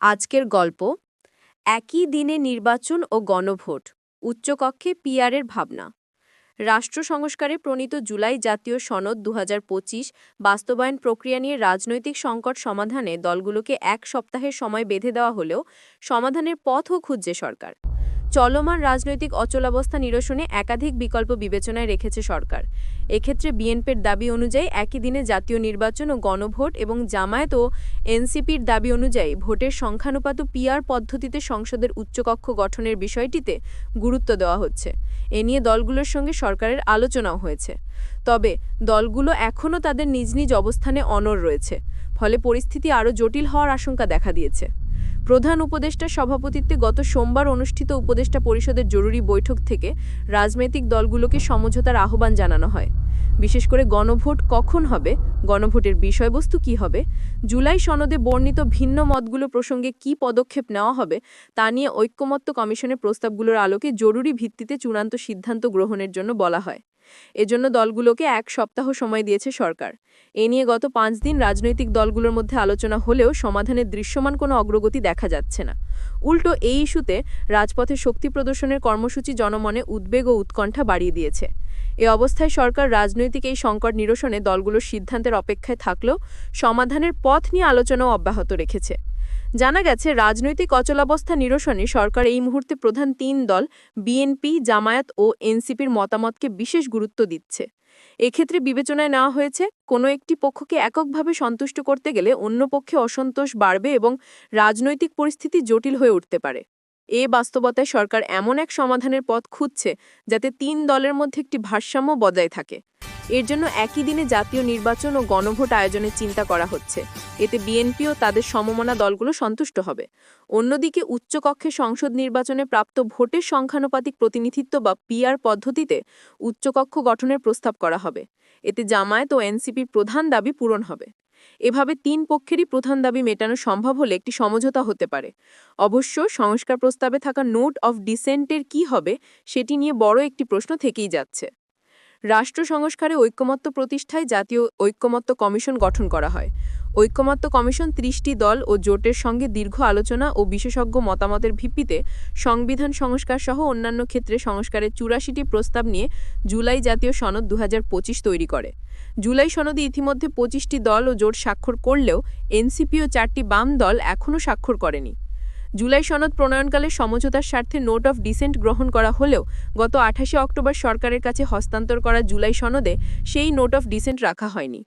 আজকের গল্প, একই দিনে নির্বাচন ও গণভোট, উচ্চকক্ষে পিয়ারের ভাবনা। রাষ্ট্র সংস্কারে প্রণীত জুলাই জাতীয় সনদ দু হাজার পঁচিশ বাস্তবায়ন প্রক্রিয়া নিয়ে রাজনৈতিক সংকট সমাধানে দলগুলোকে এক সপ্তাহের সময় বেঁধে দেওয়া হলেও সমাধানের পথও খুঁজছে সরকার। চলমান রাজনৈতিক অচলাবস্থা নিরসনে একাধিক বিকল্প বিবেচনায় রেখেছে সরকার। এক্ষেত্রে বিএনপির দাবি অনুযায়ী একই দিনে জাতীয় নির্বাচন ও গণভোট এবং জামায়াত ও এনসিপির দাবি অনুযায়ী ভোটের সংখ্যানুপাত পিআর পদ্ধতিতে সংসদের উচ্চকক্ষ গঠনের বিষয়টিতে গুরুত্ব দেওয়া হচ্ছে। এ নিয়ে দলগুলোর সঙ্গে সরকারের আলোচনাও হয়েছে। তবে দলগুলো এখনও তাদের নিজ নিজ অবস্থানে অনড় রয়েছে। ফলে পরিস্থিতি আরও জটিল হওয়ার আশঙ্কা দেখা দিয়েছে। প্রধান উপদেষ্টার সভাপতিত্বে গত সোমবার অনুষ্ঠিত উপদেষ্টা পরিষদের জরুরি বৈঠক থেকে রাজনৈতিক দলগুলোকে সমঝোতার আহ্বান জানানো হয়। বিশেষ করে গণভোট কখন হবে, গণভোটের বিষয়বস্তু কি হবে, জুলাই সনদে বর্ণিত ভিন্ন মতগুলো প্রসঙ্গে কি পদক্ষেপ নেওয়া হবে, তা নিয়ে ঐক্যমত্য কমিশনের প্রস্তাবগুলোর আলোকে জরুরি ভিত্তিতে চূড়ান্ত সিদ্ধান্ত গ্রহণের জন্য বলা হয়। এজন্য দলগুলোকে এক সপ্তাহ সময় দিয়েছে সরকার। এ নিয়ে গত পাঁচ দিন রাজনৈতিক দলগুলোর মধ্যে আলোচনা হলেও সমাধানের দৃশ্যমান কোনো অগ্রগতি দেখা যাচ্ছে না। উল্টো এই ইস্যুতে রাজপথে শক্তি প্রদর্শনের কর্মসূচি জনমনে উদ্বেগ ও উৎকণ্ঠা বাড়িয়ে দিয়েছে। এ অবস্থায় সরকার রাজনৈতিক এই সংকট নিরসনে দলগুলোর সিদ্ধান্তের অপেক্ষায় থাকলেও সমাধানের পথ নিয়ে আলোচনাও অব্যাহত রেখেছে। জানা গেছে, রাজনৈতিক অচলাবস্থা নিরসনে সরকার এই মুহূর্তে প্রধান তিন দল বিএনপি জামায়াত ও এনসিপির মতামতকে বিশেষ গুরুত্ব দিচ্ছে। এক্ষেত্রে বিবেচনায় নেওয়া হয়েছে, কোনো একটি পক্ষকে এককভাবে সন্তুষ্ট করতে গেলে অন্য পক্ষে অসন্তোষ বাড়বে এবং রাজনৈতিক পরিস্থিতি জটিল হয়ে উঠতে পারে। এ বাস্তবতায় সরকার এমন এক সমাধানের পথ খুঁজছে যাতে তিন দলের মধ্যে একটি ভারসাম্য বজায় থাকে। এর জন্য একই দিনে জাতীয় নির্বাচন ও গণভোট আয়োজনের চিন্তা করা হচ্ছে। এতে বিএনপি ও তাদের সমমনা দলগুলো সন্তুষ্ট হবে। অন্যদিকে উচ্চকক্ষে সংসদ নির্বাচনে প্রাপ্ত ভোটের সংখ্যানুপাতিক প্রতিনিধিত্ব বা পিআর পদ্ধতিতে উচ্চকক্ষ গঠনের প্রস্তাব করা হবে। এতে জামায়াত ও এনসিপির প্রধান দাবি পূরণ হবে। এভাবে তিন পক্ষেরই প্রধান দাবি মেটানো সম্ভব হলে একটি সমঝোতা হতে পারে। অবশ্য সংস্কার প্রস্তাবে থাকা নোট অফ ডিসেন্টের কি হবে সেটি নিয়ে বড় একটি প্রশ্ন থেকেই যাচ্ছে। রাষ্ট্র সংস্কারে ঐক্যমত্য প্রতিষ্ঠায় জাতীয় ঐক্যমত্য কমিশন গঠন করা হয়। ঐক্যমত্য কমিশন ত্রিশটি দল ও জোটের সঙ্গে দীর্ঘ আলোচনা ও বিশেষজ্ঞ মতামতের ভিত্তিতে সংবিধান সংস্কার সহ অন্যান্য ক্ষেত্রে সংস্কারের চুরাশিটি প্রস্তাব নিয়ে জুলাই জাতীয় সনদ দু হাজার পঁচিশ তৈরি করে। জুলাই সনদে ইতিমধ্যে পঁচিশটি দল ও জোট স্বাক্ষর করলেও এনসিপি ও চারটি বাম দল এখনও স্বাক্ষর করেনি। জুলাই সনদ প্রণয়নকালে সমঝোতার স্বার্থে নোট অফ ডিসেন্ট গ্রহণ করা হলেও গত আঠাশে অক্টোবর সরকারের কাছে হস্তান্তর করা জুলাই সনদে সেই নোট অফ ডিসেন্ট রাখা হয়নি।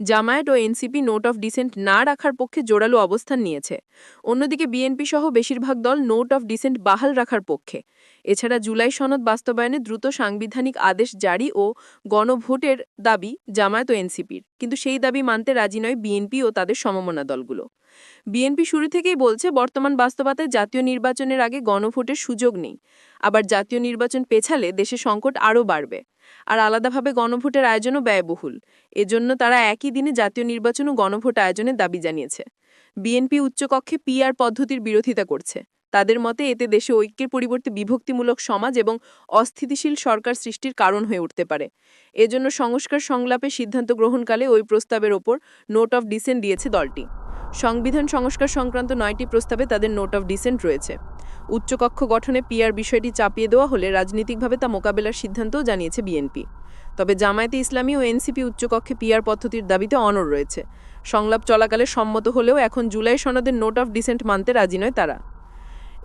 জামায়াত ও এনসিপি নোট অফ ডিসেন্ট না রাখার পক্ষে জোরালো অবস্থান নিয়েছে। অন্যদিকে বিএনপি সহ বেশিরভাগ দল নোট অফ ডিসেন্ট বাহাল রাখার পক্ষে। এছাড়া জুলাই সনদ বাস্তবায়নে দ্রুত সাংবিধানিক আদেশ জারি ও গণভোটের দাবি জামায়াত ও এনসিপির। কিন্তু সেই দাবি মানতে রাজি নয় বিএনপি ও তাদের সমমনা দলগুলো। বিএনপি শুরু থেকেই বলছে, বর্তমান বাস্তবতায় জাতীয় নির্বাচনের আগে গণভোটের সুযোগ নেই। আবার জাতীয় নির্বাচন পেছালে দেশে সংকট আরও বাড়বে। আর আলাদাভাবে গণভোটের আয়োজনও ব্যয়বহুল। এজন্য তারা একই দিনে জাতীয় নির্বাচন ও গণভোট আয়োজনের দাবি জানিয়েছে। বিএনপি উচ্চকক্ষে পিআর পদ্ধতির বিরোধিতা করছে। তাদের মতে, এতে দেশে ঐক্যের পরিবর্তে বিভক্তিমূলক সমাজ এবং অস্থিতিশীল সরকার সৃষ্টির কারণ হয়ে উঠতে পারে। এজন্য সংস্কার সংলাপে সিদ্ধান্ত গ্রহণকালে ওই প্রস্তাবের ওপর নোট অফ ডিসেন্ট দিয়েছে দলটি। সংবিধান সংস্কার সংক্রান্ত নয়টি প্রস্তাবে তাদের নোট অফ ডিসেন্ট রয়েছে। উচ্চকক্ষ গঠনে পিআর বিষয়টি চাপিয়ে দেওয়া হলে রাজনৈতিকভাবে তা মোকাবেলার সিদ্ধান্তও জানিয়েছে বিএনপি। তবে জামায়াতে ইসলামী ও এনসিপি উচ্চকক্ষে পিআর পদ্ধতির দাবিতে অনড় রয়েছে। সংলাপ চলাকালে সম্মত হলেও এখন জুলাই সনদের নোট অফ ডিসেন্ট মানতে রাজি নয় তারা।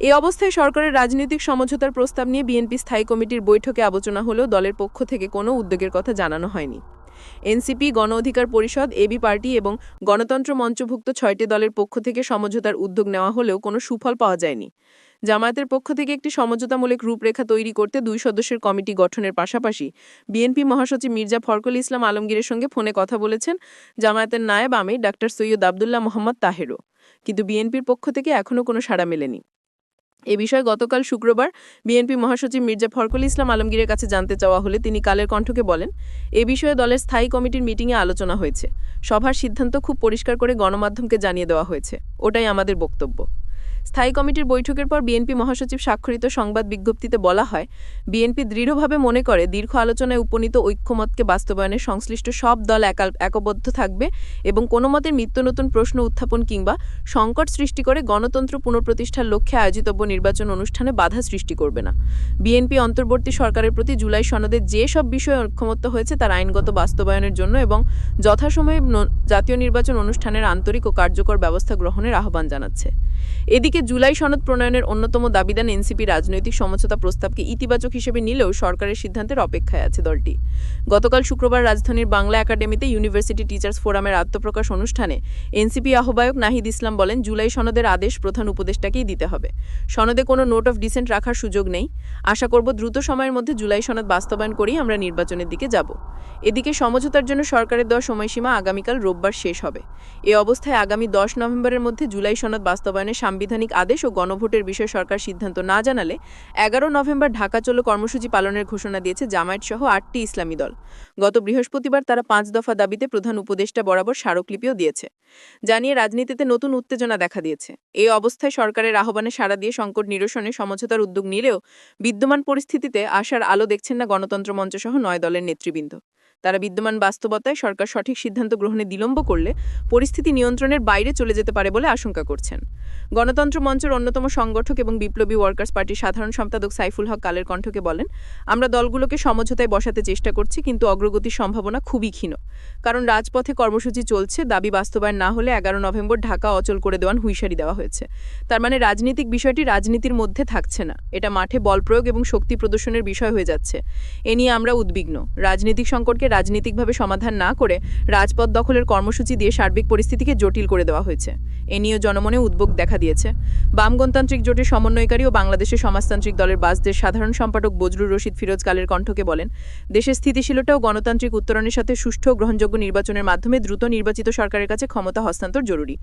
এ অবস্থায় সরকারের রাজনৈতিক সমঝোতার প্রস্তাব নিয়ে বিএনপি স্থায়ী কমিটির বৈঠকে আলোচনা হলেও দলের পক্ষ থেকে কোনো উদ্যোগের কথা জানানো হয়নি। এনসিপি, গণ অধিকার পরিষদ, এবি পার্টি এবং গণতন্ত্র মঞ্চভুক্ত ছয়টি দলের পক্ষ থেকে সমঝোতার উদ্যোগ নেওয়া হলেও কোনো সুফল পাওয়া যায়নি। জামায়াতের পক্ষ থেকে একটি সমঝোতামূলক রূপরেখা তৈরি করতে দুই সদস্যের কমিটি গঠনের পাশাপাশি বিএনপি মহাসচিব মির্জা ফরকুল ইসলাম আলমগীরের সঙ্গে ফোনে কথা বলেছেন জামায়াতের নায়েব আমির, ডাক্তার সৈয়দ আবদুল্লাহ মোহাম্মদ তাহেরও। কিন্তু বিএনপির পক্ষ থেকে এখনও কোনো সাড়া মেলেনি। এ বিষয়ে গতকাল শুক্রবার বিএনপি মহাসচিব মির্জা ফরকুল ইসলাম আলমগীরের কাছে জানতে চাওয়া হলে তিনি কালের কণ্ঠকে বলেন, এ বিষয়ে দলের স্থায়ী কমিটির মিটিংয়ে আলোচনা হয়েছে। সভার সিদ্ধান্ত খুব পরিষ্কার করে গণমাধ্যমকে জানিয়ে দেওয়া হয়েছে। ওটাই আমাদের বক্তব্য। স্থায়ী কমিটির বৈঠকের পর বিএনপি মহাসচিব স্বাক্ষরিত সংবাদ বিজ্ঞপ্তিতে বলা হয়, বিএনপি দৃঢ়ভাবে মনে করে দীর্ঘ আলোচনায় উপনীত ঐক্যমতকে বাস্তবায়নে সংশ্লিষ্ট সব দল একবদ্ধ থাকবে এবং কোনো মতের নিত্য নতুন প্রশ্ন উত্থাপন কিংবা সংকট সৃষ্টি করে গণতন্ত্র পুনঃপ্রতিষ্ঠার লক্ষ্যে আয়োজিতব্য নির্বাচন অনুষ্ঠানে বাধা সৃষ্টি করবে না। বিএনপি অন্তর্বর্তী সরকারের প্রতি জুলাই সনদে যে সব বিষয়ে ঐক্যমত্য হয়েছে তার আইনগত বাস্তবায়নের জন্য এবং যথাসময়ে জাতীয় নির্বাচন অনুষ্ঠানের আন্তরিক ও কার্যকর ব্যবস্থা গ্রহণের আহ্বান জানাচ্ছে। এদিকে জুলাই সনদ প্রণয়নের অন্যতম দাবিদান এনসিপি রাজনৈতিক সমঝোতা প্রস্তাবকে ইতিবাচক হিসেবে নিলেও সরকারের সিদ্ধান্তের অপেক্ষায় আছে দলটি। গতকাল শুক্রবার রাজধানীর বাংলা একাডেমিতে ইউনিভার্সিটি টিচার্স ফোরামের আত্মপ্রকাশ অনুষ্ঠানে এনসিপি আহ্বায়ক নাহিদ ইসলাম বলেন, জুলাই সনদের আদেশ প্রধান উপদেষ্টাকেই দিতে হবে। সনদে কোনো নোট অফ ডিসেন্ট রাখার সুযোগ নেই। আশা করব দ্রুত সময়ের মধ্যে জুলাই সনদ বাস্তবায়ন করেই আমরা নির্বাচনের দিকে যাব। এদিকে সমঝোতার জন্য সরকারের দেওয়া সময়সীমা আগামীকাল রোববার শেষ হবে। এ অবস্থায় আগামী দশ নভেম্বরের মধ্যে জুলাই সনদ বাস্তবায়নে সাংবিধানিক আদেশ ও গণভোটের বিষয়ে সরকার সিদ্ধান্ত না জানালে এগারো নভেম্বর ঢাকা চলো কর্মসূচি পালনের ঘোষণা দিয়েছে জামায়াত সহ আটটি ইসলামী দল। গত বৃহস্পতিবার তারা পাঁচ দফা দাবিতে প্রধান উপদেষ্টা বরাবর স্মারকলিপিও দিয়েছে। জানিয়ে রাজনীতিতে নতুন উত্তেজনা দেখা দিয়েছে। এই অবস্থায় সরকারের আহ্বানে সাড়া দিয়ে সংকট নিরসনে সমঝোতার উদ্যোগ নিলেও বিদ্যমান পরিস্থিতিতে আশার আলো দেখছেন না গণতন্ত্র মঞ্চ সহ নয় দলের নেতৃবৃন্দ। তারা বিদ্যমান বাস্তবতায় সরকার সঠিক সিদ্ধান্ত গ্রহণে বিলম্ব করলে পরিস্থিতি নিয়ন্ত্রণের বাইরে চলে যেতে পারে বলে আশঙ্কা করছেন। গণতন্ত্র মঞ্চের অন্যতম সংগঠক এবং বিপ্লবী ওয়ার্কার্স পার্টির সাধারণ সম্পাদক সাইফুল হক কালের কণ্ঠকে বলেন, আমরা দলগুলোকে সমঝোতায় বসাতে চেষ্টা করছি, কিন্তু অগ্রগতির সম্ভাবনা খুবই ক্ষীণ। কারণ রাজপথে কর্মসূচি চলছে, দাবি বাস্তবায়ন না হলে এগারো নভেম্বর ঢাকা অচল করে দেওয়ান হুঁশিয়ারি দেওয়া হয়েছে। তার মানে রাজনীতিক বিষয়টি রাজনীতির মধ্যে থাকছে না। এটা মাঠে বল প্রয়োগ এবং শক্তি প্রদর্শনের বিষয় হয়ে যাচ্ছে। এ নিয়ে আমরা উদ্বিগ্ন। রাজনৈতিক সংকটকে রাজনৈতিকভাবে সমাধান না করে রাজপথ দখলের কর্মসূচি দিয়ে সার্বিক পরিস্থিতিকে জটিল করে দেওয়া হয়েছে। এ নিয়েও জনমনে উদ্বেগ দেখা দিয়েছে। বাম গণতান্ত্রিক জোটের সমন্বয়কারী ও বাংলাদেশের সমাজতান্ত্রিক দলের বাসদের সাধারণ সম্পাদক বজরুর রশিদ ফিরোজ কালের কণ্ঠকে বলেন, দেশের স্থিতিশীলতা ও গণতান্ত্রিক উত্তরণের সাথে সুষ্ঠু ও গ্রহণযোগ্য নির্বাচনের মাধ্যমে দ্রুত নির্বাচিত সরকারের কাছে ক্ষমতা হস্তান্তর জরুরি।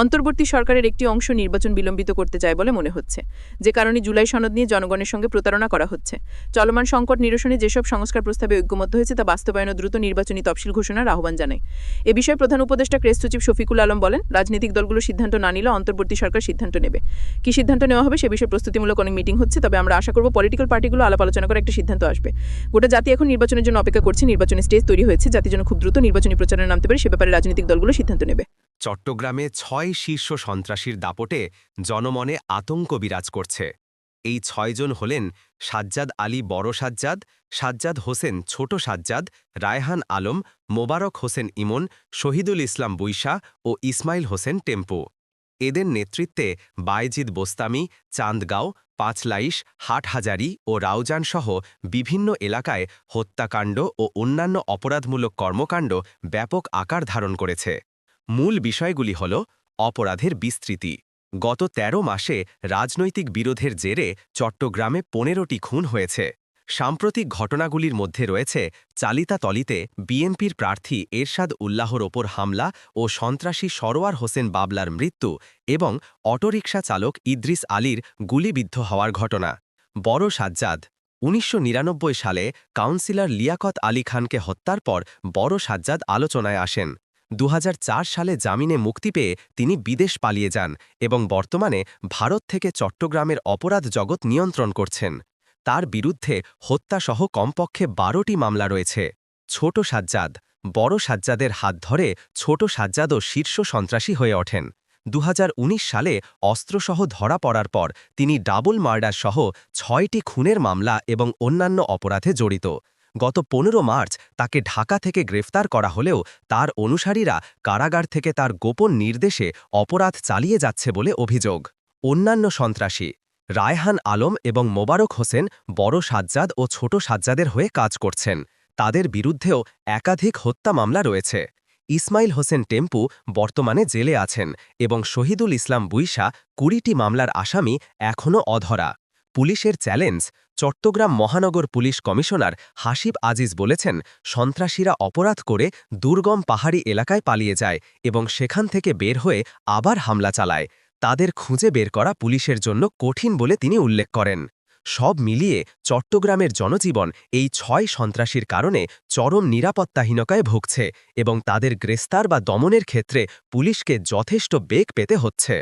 অন্তর্বর্তী সরকারের একটি অংশ নির্বাচন বিলম্বিত করতে চায় বলে মনে হচ্ছে। যে কারণে জুলাই সনদ নিয়ে জনগণের সঙ্গে প্রতারণা করা হচ্ছে। চলমান সংকট নিরসনে যেসব সংস্কার প্রস্তাবে ঐক্যমত্য হয়েছে তা বাস্তবায়ন দ্রুত নির্বাচনী তফসিল ঘোষণার আহ্বান জানায়। এ বিষয়ে প্রধান উপদেষ্টা ক্রেস সচিব শফিকুল আলম বলেন, রাজনৈতিক দলগুলো সিদ্ধান্ত না নিলে অন্তর্বর্তী সরকার সিদ্ধান্ত নেবে। কি সিদ্ধান্ত নেওয়া হবে সে বিষয়ে প্রস্তুতিমূলক অনেক মিটিং হচ্ছে, তবে আমরা আশা করব পলিটিক্যাল পার্টিগুলো আলাপ আলোচনা করে একটা সিদ্ধান্ত আসবে। গোটা জাতি এখন নির্বাচনের জন্য অপেক্ষা করছে, নির্বাচনী স্টেজ তৈরি হয়েছে, জাতির জন্য খুব দ্রুত নির্বাচনী প্রচারে নামতে পারে, সে ব্যাপারে রাজনৈতিক দলগুলো সিদ্ধান্ত নেবে। চট্টগ্রামে ছয় শীর্ষ সন্ত্রাসীর দাপটে জনমনে আতঙ্ক বিরাজ করছে। এই ছয়জন হলেন সাজ্জাদ আলী বড় সাজ্জাদ সাজ্জাদ হোসেন ছোট সাজ্জাদ, রায়হান আলম, মোবারক হোসেন ইমন, শহীদুল ইসলাম বুইশা ও ইসমাইল হোসেন টেম্পো। এদের নেতৃত্বে বাইজিদ বোস্তামি চাঁদগাঁও পাঁচলাইশ, হাটহাজারি ও রাউজানসহ বিভিন্ন এলাকায় হত্যাকাণ্ড ও অন্যান্য অপরাধমূলক কর্মকাণ্ড ব্যাপক আকার ধারণ করেছে। মূল বিষয়গুলি হল অপরাধের বিস্তৃতি। গত ১৩ মাসে রাজনৈতিক বিরোধের জেরে চট্টগ্রামে পনেরোটি খুন হয়েছে। সাম্প্রতিক ঘটনাগুলির মধ্যে রয়েছে চালিতা তলিতে বিএনপির প্রার্থী এরশাদ উল্লাহর ওপর হামলা ও সন্ত্রাসী সরোয়ার হোসেন বাবলার মৃত্যু এবং অটোরিকশা চালক ইদ্রিস আলীর গুলিবিদ্ধ হওয়ার ঘটনা। বড় সাজ্জাদ, উনিশশো নিরানব্বই সালে কাউন্সিলর লিয়াকত আলী খানকে হত্যার পর বড় সাজ্জাদ আলোচনায় আসেন। দু হাজার চার সালে জামিনে মুক্তি পেয়ে তিনি বিদেশ পালিয়ে যান এবং বর্তমানে ভারত থেকে চট্টগ্রামের অপরাধ জগৎ নিয়ন্ত্রণ করছেন। তার বিরুদ্ধে হত্যাসহ কমপক্ষে বারোটি মামলা রয়েছে। ছোট সাজ্জাদ, বড় সাজ্জাদের হাত ধরে ছোট সাজ্জাদও শীর্ষ সন্ত্রাসী হয়ে ওঠেন। দু হাজার উনিশ সালে অস্ত্রসহ ধরা পড়ার পর তিনি ডাবল মার্ডার সহ ছয়টি খুনের মামলা এবং অন্যান্য অপরাধে জড়িত। গত পনেরো মার্চ তাকে ঢাকা থেকে গ্রেফতার করা হলেও তার অনুসারীরা কারাগার থেকে তার গোপন নির্দেশে অপরাধ চালিয়ে যাচ্ছে বলে অভিযোগ। অন্যান্য সন্ত্রাসী রায়হান আলম এবং মোবারক হোসেন বড় সাজ্জাদ ও ছোট সাজ্জাদের হয়ে কাজ করছেন। তাদের বিরুদ্ধেও একাধিক হত্যা মামলা রয়েছে। ইসমাইল হোসেন টেম্পু বর্তমানে জেলে আছেন এবং শহীদুল ইসলাম বুইশা কুড়িটি মামলার আসামি এখনও অধরা। পুলিশের চ্যালেঞ্জ, চট্টগ্রাম মহানগর পুলিশ কমিশনার হাসিব আজিজ বলেছেন, সন্ত্রাসীরা অপরাধ করে দুর্গম পাহাড়ি এলাকায় পালিয়ে যায় এবং সেখান থেকে বের হয়ে আবার হামলা চালায়। তাদের খুঁজে বের করা পুলিশের জন্য কঠিন বলে তিনি উল্লেখ করেন। সব মিলিয়ে চট্টগ্রামের জনজীবন এই ছয় সন্ত্রাসীর কারণে চরম নিরাপত্তাহীনকায় ভুগছে এবং তাদের গ্রেস্তার বা দমনের ক্ষেত্রে পুলিশকে যথেষ্ট বেগ পেতে হচ্ছে।